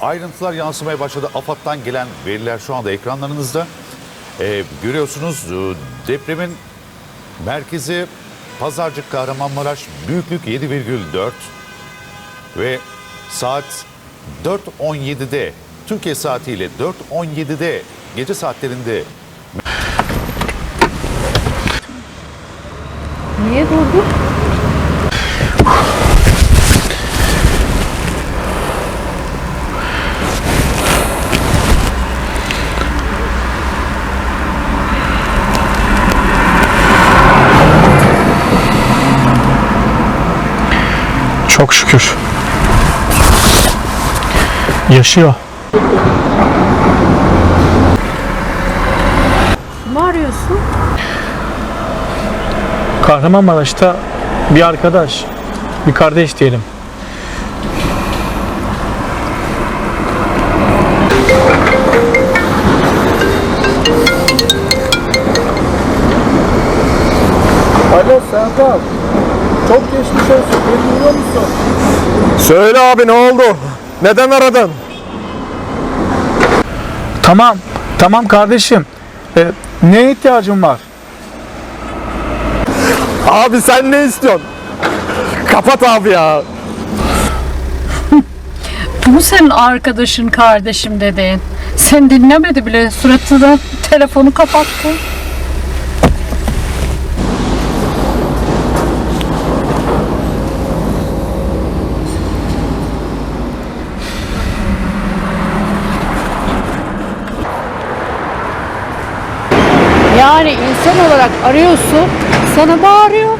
ayrıntılar yansımaya başladı. AFAD'dan gelen veriler şu anda ekranlarınızda. Ee, görüyorsunuz e, depremin merkezi Pazarcık Kahramanmaraş büyüklük 7,4 ve saat 4.17'de Türkiye saatiyle 4.17'de gece saatlerinde Niye durdu? Çok şükür. Yaşıyor. Kimi arıyorsun? Kahramanmaraş'ta bir arkadaş, bir kardeş diyelim. Alo Serdar. Çok geçmiş olsun. Beni duyuyor musun? Söyle abi ne oldu? Neden aradın? Tamam, tamam kardeşim. Ee, neye ihtiyacın var? Abi sen ne istiyorsun? Kapat abi ya. Bu mu senin arkadaşın, kardeşim dediğin? Sen dinlemedi bile. Suratına telefonu kapattı. Yani insan olarak arıyorsun, sana bağırıyor.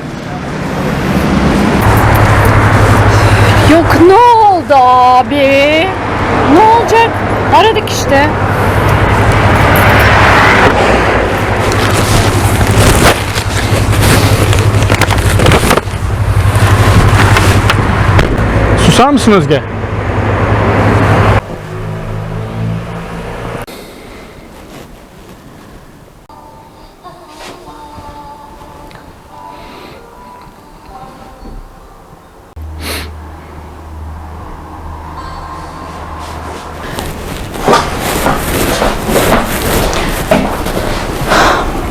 Yok ne oldu abi? Ne olacak? Aradık işte. Susar mısın Özge?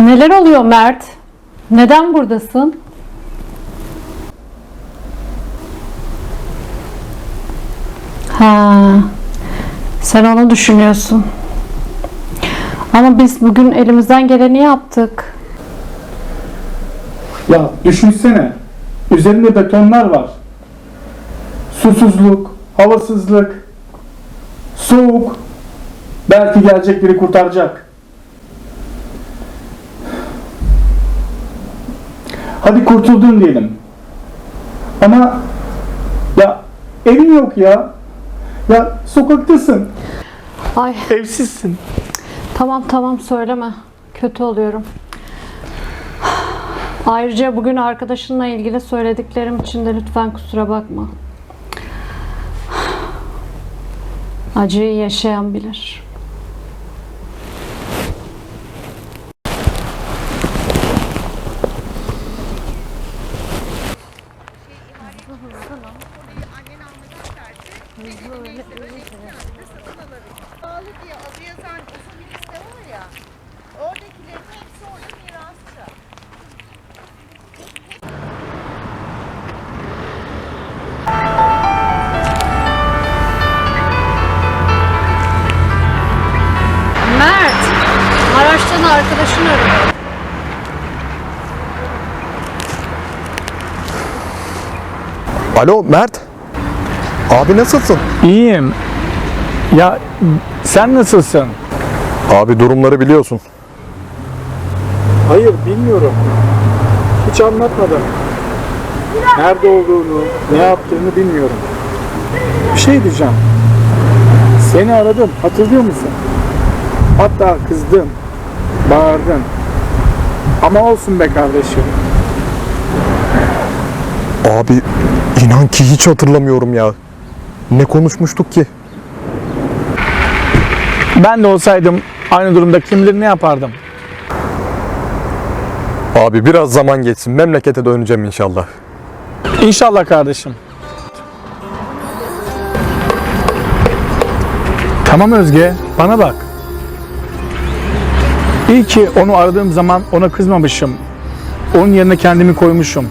Neler oluyor Mert? Neden buradasın? Ha, sen onu düşünüyorsun. Ama biz bugün elimizden geleni yaptık. Ya düşünsene. Üzerinde betonlar var. Susuzluk, havasızlık, soğuk. Belki gelecek biri kurtaracak. Hadi kurtuldun diyelim. Ama ya evin yok ya. Ya sokaktasın. Ay Evsizsin. tamam tamam söyleme. Kötü oluyorum. Ayrıca bugün arkadaşınla ilgili söylediklerim için de lütfen kusura bakma. Acıyı yaşayan bilir. Mert, Maraş'tan arkadaşın arıyor. Alo Mert. Abi nasılsın? İyiyim. Ya sen nasılsın? Abi durumları biliyorsun. Hayır bilmiyorum. Hiç anlatmadım. Nerede olduğunu, ne yaptığını bilmiyorum. Bir şey diyeceğim. Seni aradım, hatırlıyor musun? Hatta kızdım, bağırdım. Ama olsun be kardeşim. Abi inan ki hiç hatırlamıyorum ya. Ne konuşmuştuk ki? Ben de olsaydım aynı durumda kim bilir ne yapardım. Abi biraz zaman geçsin. Memlekete döneceğim inşallah. İnşallah kardeşim. Tamam Özge, bana bak. İyi ki onu aradığım zaman ona kızmamışım. Onun yerine kendimi koymuşum.